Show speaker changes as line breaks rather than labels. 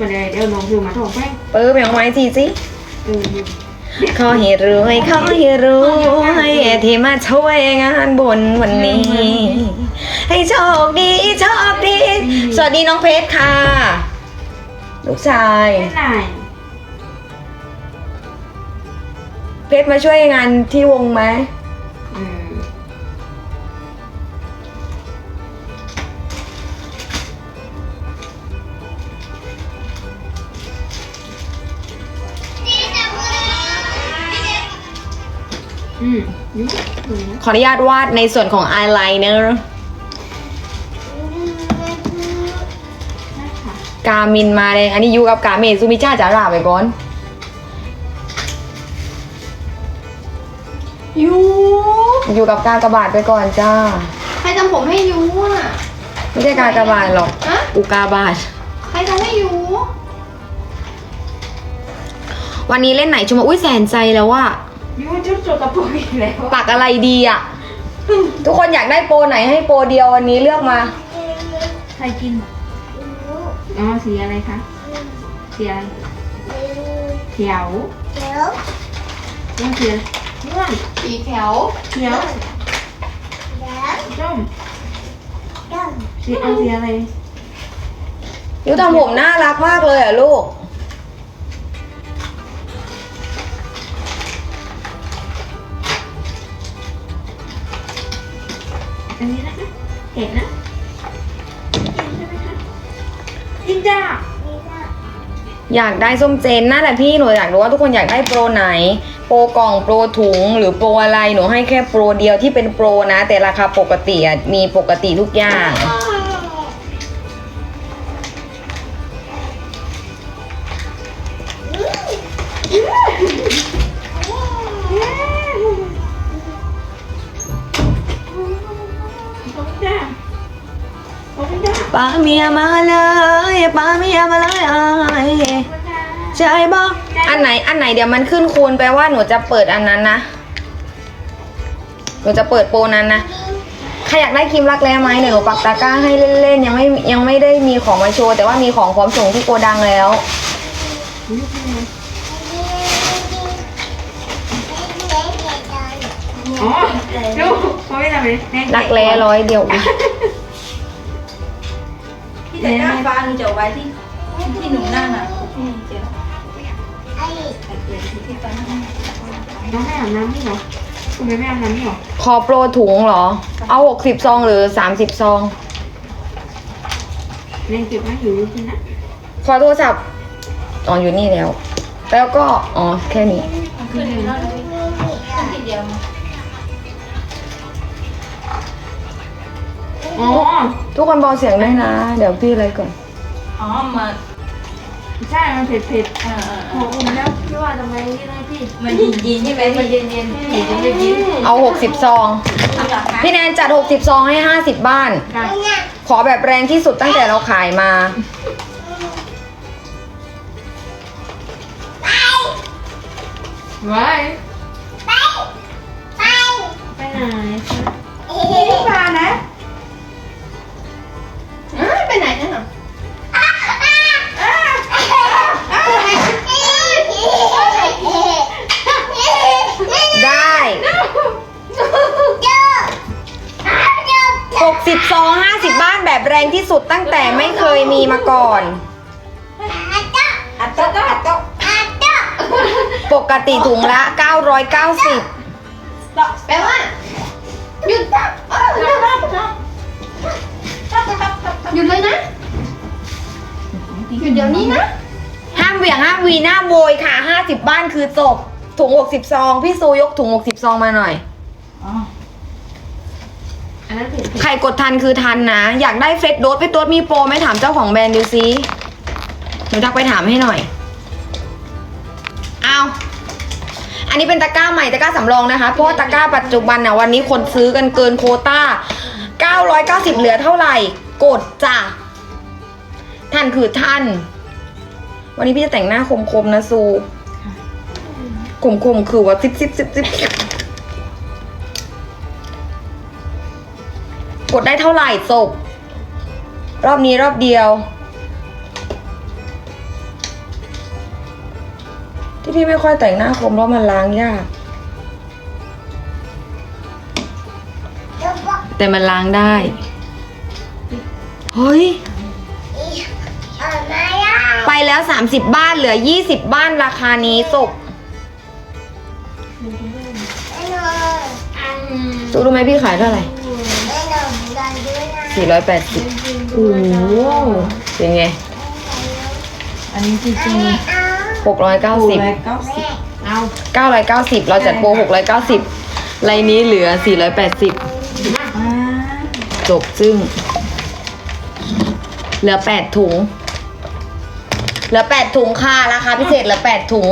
มาเลยเดี๋ยวน้องคือมาถอดแป้ง
เปิดอย่างไม้ทีสิ
เออ
ขอให้รวยขอให้รวยที่มาช่วยงานบุญวันนี้ ให้โชคดีโชคดี สวัสดีน้องเพชรค่ะ ลูกชาย
ไม่ไหน
เพชรมาช่วยงานที่วงไหม
อืมอืมยุ่งเลยนะ
ขออนุญาตวาดในส่วนของอายไลเนอร์
ได้ค่ะ
กามินมาเลยอันนี้อยู่กับกาเมซูมิจ้าจ๋าหลาไปก่อน
ยู
อยู่กับกากบาทไปก่อนจ้า
ใครทำผมให้ยูอะ
ไม่ใช่กากบาทหรอก
ฮะ
อุกาบาท
ใครทำให้ยู
วันนี้เล่นไหนชมว่าอุ้ยแสนใจแล้วว่า
ยุ่งจุดจดกระปุกอีกแล้ว
ปักอะไรดีอะ ทุกคนอยากได้โปรไหนให้โปรเดียววันนี้เลือกมา
ใครกินอ๋อสีอะไรคะสีอะไรเขียวม่วงสีอะไรม่วง
สีแถว
เขียวส้มสีเอาสีอะไร
ยูทำผมน่ารักมากเลยอะลูก
อันนี้นะคะ เห็นนะใช่ไหมคะจินจ้า
อยากได้ส้มเจนนั่นแหละพี่หนูอยากรู้ว่าทุกคนอยากได้โปรไหน โปรกล่องโปรถุงหรือโปรอะไรหนูให้แค่โปรเดียวที่เป็นโปรนะ แต่ราคาปกติอะมีปกติทุกอย่าง ป้าเมียมาเลยป้าเมียมาเลยอายใช่บออันไหนอันไหนเดี๋ยวมันขึ้นคูณแปลว่าหนูจะเปิดอันนั้นนะ หนูจะเปิดโปรนั้นนะใครอยากได้ครีมรักแร้ไหมเดี๋ยวหนูปักตะกร้าให้เล่นๆยังไม่ยังไม่ได้มีของมาโชว์แต่ว่ามีของพร้อมส่งที่โกดังแล้ว
ลูกเป็นไงอ๋อลูกเขาไม่ทำเลยแน่
รักแร้ร้อยเดียว
ที่ แต่หน้าฟ้าหนูจะเอาไว้ที่ที่หนูนั่งอะที่เจอ
น้องไม่อาบน้ำนี่เหรอคุณไม่อาบน้ำนี่เหรอ
ขอโปรถุงเหรอ เอา60ซองหรือ30ซอง
เล่นเก็บไว้อยู่จริงนะ
ขอโทรศัพท์อ๋ออยู่นี่แล้ว แล้วก็ อ๋อ แค่นี้
ขึ้นอยู่แล้วเลยขึ้นทีเดียว
ทุกคนเบาเสียงด้วยนะ เดี๋ยวพี่อะไรก่อน
อ๋อมา
ใช่ มันเผ็ดเผ็ด
เออเออ
ๆหัวอุ่นแล้วพี่ว่าทำไมนี่ได้พี่
มันยินยินใช่ไหมมันเย็นเย็นเย็นเย็นเย็น
เอา 60 ซอง พี่แนนจัด 60 ซองให้ 50 บ้าน
ได้
ขอแบบแรงที่สุดตั้งแต่เราขายมา
ไว้ไปไหนพี่
60ซอง50 บ้านแบบแรงที่สุดตั้งแต่ไม่เคยมีมาก่อน
อัดโต๊ะอัดโต๊ะ
ปกติถุงละ 990
แปลว่าหยุดหยุดเลยนะ หยุดเดี๋ยวนี้นะ
ห้ามเหวี่ยงห้ามวีหน้าโวยค่ะ 50 บ้านคือจบถุง 60 ซอง พี่ซูยกถุง 60 ซองมาหน่อย
อั นนั้นเผ็ด
ใครกดทันคือทันนะ อยากได้เฟซโดสพี่ตัวมีโปรไหมถามเจ้าของแบรนด์ดูซิหนูทักไปถามให้หน่อย เอาอันนี้เป็นตะกร้าใหม่ตะกร้าสำรองนะคะ เพราะว่าตะกร้าปัจจุบันนะวันนี้คนซื้อกันเกินโคต้า 990 เหลือเท่าไหร่ กดจ้ะท่านคือท่าน วันนี้พี่จะแต่งหน้าคมๆนะซูคมๆคือว่าซิบซิบซิบซิบ กดได้เท่าไหร่จบรอบนี้รอบเดียว ที่พี่ไม่ค่อยแต่งหน้าคมเพราะมันล้างยาก แต่มันล้างได้ เฮ้ย ไปแล้ว 30 บ้านเหลือ 20 บ้านราคานี้จบรู้รู้ไหมพี่ขายเท่าไหร่ 480
โอ้โห
เป็นไง
อันนี้จริงๆ
690
เก้าสิบ
เอา
990เราจัดโปร690ไลน์นี้เหลือ480
อ่า
จบซึ่ง เหลือ8ถุง เหลือ8ถุงค่ะราคาพิเศษเหลือ8ถุง